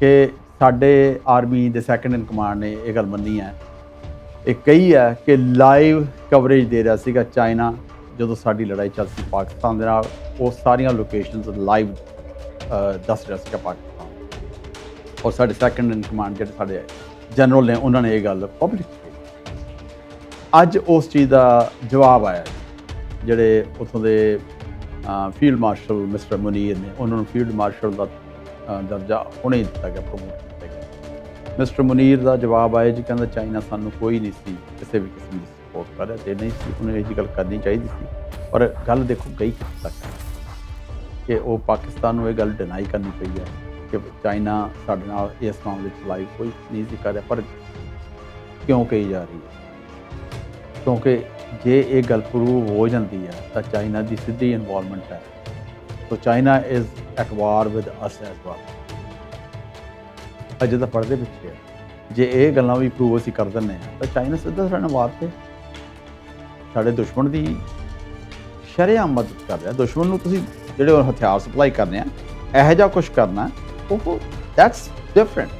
ਕਿ ਸਾਡੇ ਆਰਮੀ ਦੇ ਸੈਕੰਡ ਇਨ ਕਮਾਂਡ ਨੇ ਇਹ ਗੱਲ ਮੰਨੀ ਹੈ। ਇਹ ਕਹੀ ਹੈ ਕਿ ਲਾਈਵ ਕਵਰੇਜ ਦੇ ਰਿਹਾ ਸੀਗਾ ਚਾਈਨਾ, ਜਦੋਂ ਸਾਡੀ ਲੜਾਈ ਚੱਲ ਸੀ ਪਾਕਿਸਤਾਨ ਦੇ ਨਾਲ, ਉਹ ਸਾਰੀਆਂ ਲੋਕੇਸ਼ਨਸ ਲਾਈਵ ਦੱਸ ਰਿਹਾ ਸੀਗਾ ਪਾਕਿਸਤਾਨ। ਔਰ ਸਾਡੇ ਸੈਕੰਡ ਇਨ ਕਮਾਂਡ ਜਿਹੜੇ ਸਾਡੇ ਜਨਰਲ ਨੇ, ਉਹਨਾਂ ਨੇ ਇਹ ਗੱਲ ਪਬਲਿਕ ਕੀਤੀ। ਅੱਜ ਉਸ ਚੀਜ਼ ਦਾ ਜਵਾਬ ਆਇਆ ਜਿਹੜੇ ਉੱਥੋਂ ਦੇ ਫੀਲਡ ਮਾਰਸ਼ਲ ਮਿਸਟਰ ਮੁਨੀਰ ਨੇ, ਉਹਨਾਂ ਨੂੰ ਫੀਲਡ ਮਾਰਸ਼ਲ ਦਾ ਦਰਜਾ ਹੁਣੇ ਦਿੱਤਾ ਗਿਆ ਪ੍ਰਮੋਟ ਕੀਤਾ ਗਿਆ। ਮਿਸਟਰ ਮੁਨੀਰ ਦਾ ਜਵਾਬ ਆਇਆ ਜੀ, ਕਹਿੰਦਾ ਚਾਈਨਾ ਸਾਨੂੰ ਕੋਈ ਨਹੀਂ ਸੀ, ਕਿਸੇ ਵੀ ਕਿਸਮ ਦੀ ਸਪੋਰਟ ਕਰ ਰਿਹਾ ਤੇ ਨਹੀਂ ਸੀ, ਉਹਨੂੰ ਇਹ ਜਿਹੀ ਗੱਲ ਕਰਨੀ ਚਾਹੀਦੀ ਸੀ। ਪਰ ਗੱਲ ਦੇਖੋ, ਗਈ ਕਿੱਥੇ ਤੱਕ? ਕਿ ਉਹ ਪਾਕਿਸਤਾਨ ਨੂੰ ਇਹ ਗੱਲ ਡਿਨਾਈ ਕਰਨੀ ਪਈ ਹੈ ਕਿ ਚਾਈਨਾ ਸਾਡੇ ਨਾਲ ਇਸ ਮਾਮਲੇ 'ਚ ਲਾਈਵ ਕੋਈ ਨਹੀਂ ਸੀ ਕਰ ਰਿਹਾ, ਪਰ ਕਿਉਂ ਕਹੀ ਜਾ ਰਹੀ ਹੈ? ਕਿਉਂਕਿ ਜੇ ਇਹ ਗੱਲ ਪ੍ਰੂਵ ਹੋ ਜਾਂਦੀ ਹੈ, ਤਾਂ ਚਾਈਨਾ ਦੀ ਸਿੱਧੀ ਇਨਵੋਲਵਮੈਂਟ ਹੈ। So China is at war with us as well ਅਜੇ ਤਾਂ ਪਰਦੇ ਪਿੱਛੇ ਹੈ ਜੇ ਇਹ ਗੱਲਾਂ ਵੀ ਪ੍ਰੂਵ ਅਸੀਂ ਕਰ ਦਿੰਦੇ ਹਾਂ, ਤਾਂ ਚਾਈਨਾ ਸਿੱਧਾ ਸਾਡੇ ਨਾਲ ਵਾਰ ਤੇ। ਸਾਡੇ ਦੁਸ਼ਮਣ ਦੀ ਸ਼ਰੇਆਮ ਮਦਦ ਕਰ ਰਿਹਾ। ਦੁਸ਼ਮਣ ਨੂੰ ਤੁਸੀਂ ਜਿਹੜੇ ਹਥਿਆਰ ਸਪਲਾਈ ਕਰਨੇ ਆ, ਇਹੋ ਜਿਹਾ ਕੁਝ ਕਰਨਾ, ਉਹ ਦੈਟਸ ਡਿਫਰੈਂਟ